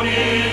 glory.